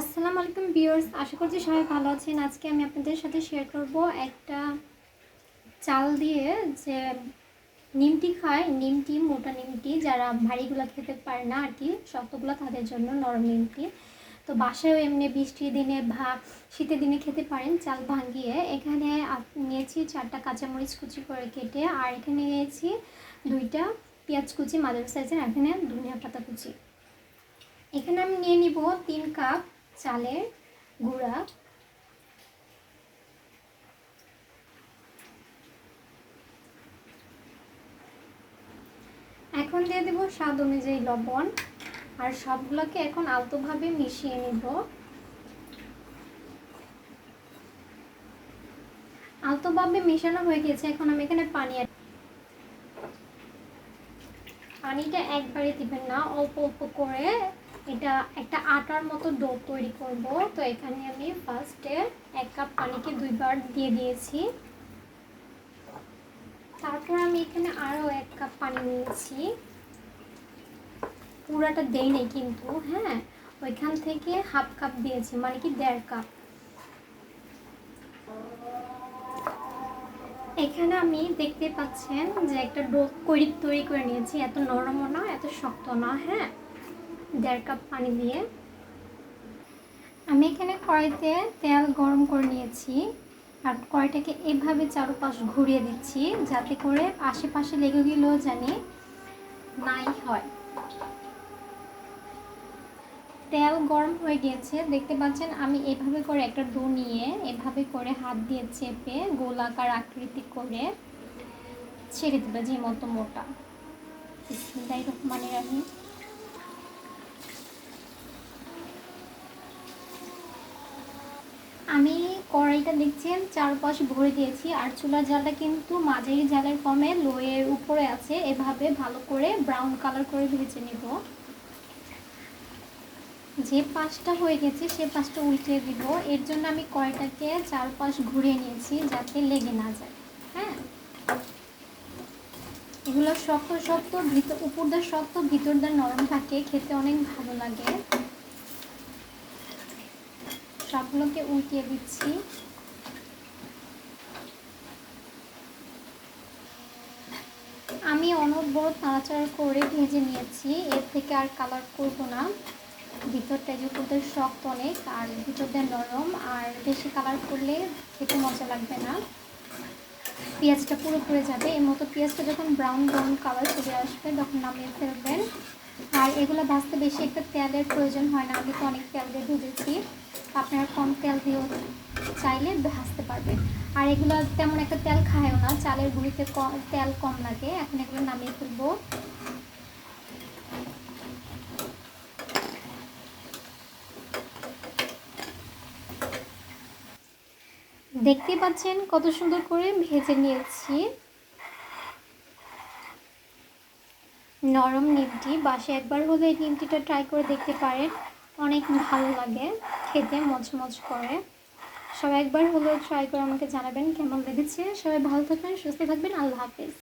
আসসালামু আলাইকুম ভিউয়ার্স, আশা করছি সবাই ভালো আছেন। আজকে আমি আপনাদের সাথে শেয়ার করব একটা চাল দিয়ে যে নিমটি খায়, নিমটি, মোটা নিমটি, যারা ভারীগুলো খেতে পারে না আর কি, শক্তগুলো তাদের জন্য নরম নিমটি। তো বাসায়ও এমনি বৃষ্টির দিনে ভা শীতের দিনে খেতে পারেন চাল ভাঙিয়ে। এখানে নিয়েছি চারটা কাঁচামরিচ কুচি করে কেটে, আর এখানে নিয়েছি দুইটা পেঁয়াজ কুচি মাদার সাইজের এখানে ধনিয়া পাতা কুচি। এখানে আমি নিয়ে নিব তিন কাপ চালের গুঁড়া। এখন দিয়ে দেব স্বাদ অনুযায়ী লবণ। আর সবগুলোকে এখন আলতোভাবে মিশিয়ে নিব। আলতোভাবে মেশানো হয়ে গেছে এখন আমি এখানে পানি পানিটা একবারে দিবেন না, অল্প অল্প করে এটা একটা আটার মতো ডো তৈরি করব। তো এখানে আমি ফার্স্টে এক কাপ পানিকে দুইবার দিয়ে দিয়েছি। তারপর আমি এখানে আরও এক কাপ পানি নিয়েছি। পুরাটা দেই নেই কিন্তু হ্যাঁ? ওইখান থেকে হাফ কাপ দিয়েছি মানে কি দেড় কাপ এখানে আমি দেখতে পাচ্ছেন যে একটা ডো করি তৈরি করে নিয়েছি। এত নরমও না, এত শক্ত না হ্যাঁ? দেড় কাপ পানি দিয়ে। আমি এখানে কড়াইতে তেল গরম করে নিয়েছি আর কড়াইটাকে এভাবে চারপাশ ঘুরিয়ে দিচ্ছি যাতে করে আশেপাশে লেগে গেলেও জানি নাই হয়। তেল গরম হয়ে গিয়েছে, দেখতে পাচ্ছেন আমি এভাবে করে একটা ডো নিয়ে এভাবে করে হাত দিয়ে চেপে গোলাকার আকৃতি করে ছেড়ে দেবে যে মতো মোটা। রহমানির রহিম। আমি কড়াইটা দেখছেন চারপাশ ভরে দিয়েছি, আর চুলার জালটা কিন্তু মাঝারি জালের কমে লোয়ের উপরে আছে, এভাবে ভালো করে ব্রাউন কালার করে ভেজে নেব। যে পাশটা হয়ে গেছে, সে পাশটা উল্টে দিব। এর জন্য আমি কড়াইটাকে চারপাশ ঘুরিয়ে নিয়েছি যাতে লেগে না যায়। হ্যাঁ? এগুলো শক্ত শক্ত, ভিতর, উপরটা শক্ত, ভিতরটা নরম থাকে, খেতে অনেক ভালো লাগে। সবগুলোকে উল্টিয়ে দিচ্ছি। আমি অনবরত নাড়াচাড়া করে ভেজে নিয়েছি। এর থেকে আর কালার করব না। ভিতরটা যে উপরটা শক্ত অনেক, আর ভিতরটা নরম, আর বেশি কালার করলে খেতে মজা লাগবে না। পেঁয়াজটা পুরো পুড়ে যাবে। এর মতো পেঁয়াজটা যখন ব্রাউন ব্রাউন কালার চলে আসবে, তখন নামিয়ে ফেলবেন। আর এগুলো ভাজতে বেশি একটা তেলের প্রয়োজন হয় না। আমি তো অনেক তেল দিয়ে ভেজেছি। আপনারা কম তেল দিয়েও চাইলে ভাজতে পারবেন। আর এগুলো তেমন একটা তেল খায়ও না, চালের গুঁড়িতে তেল কম লাগে। এখন এগুলো নামিয়ে ফেলব। দেখতেই পাচ্ছেন কত সুন্দর করে ভেজে নিয়েছি। নরম নিমটি বাসে একবার হলে এই নিমটিটা ট্রাই করে দেখতে পারেন। অনেক ভালো লাগে, খেতে মজমজ করে। সবাই একবার হলেও ট্রাই করে আমাকে জানাবেন কেমন লেগেছে। সবাই ভালো থাকবেন, সুস্থ থাকবেন, আল্লাহ হাফিজ।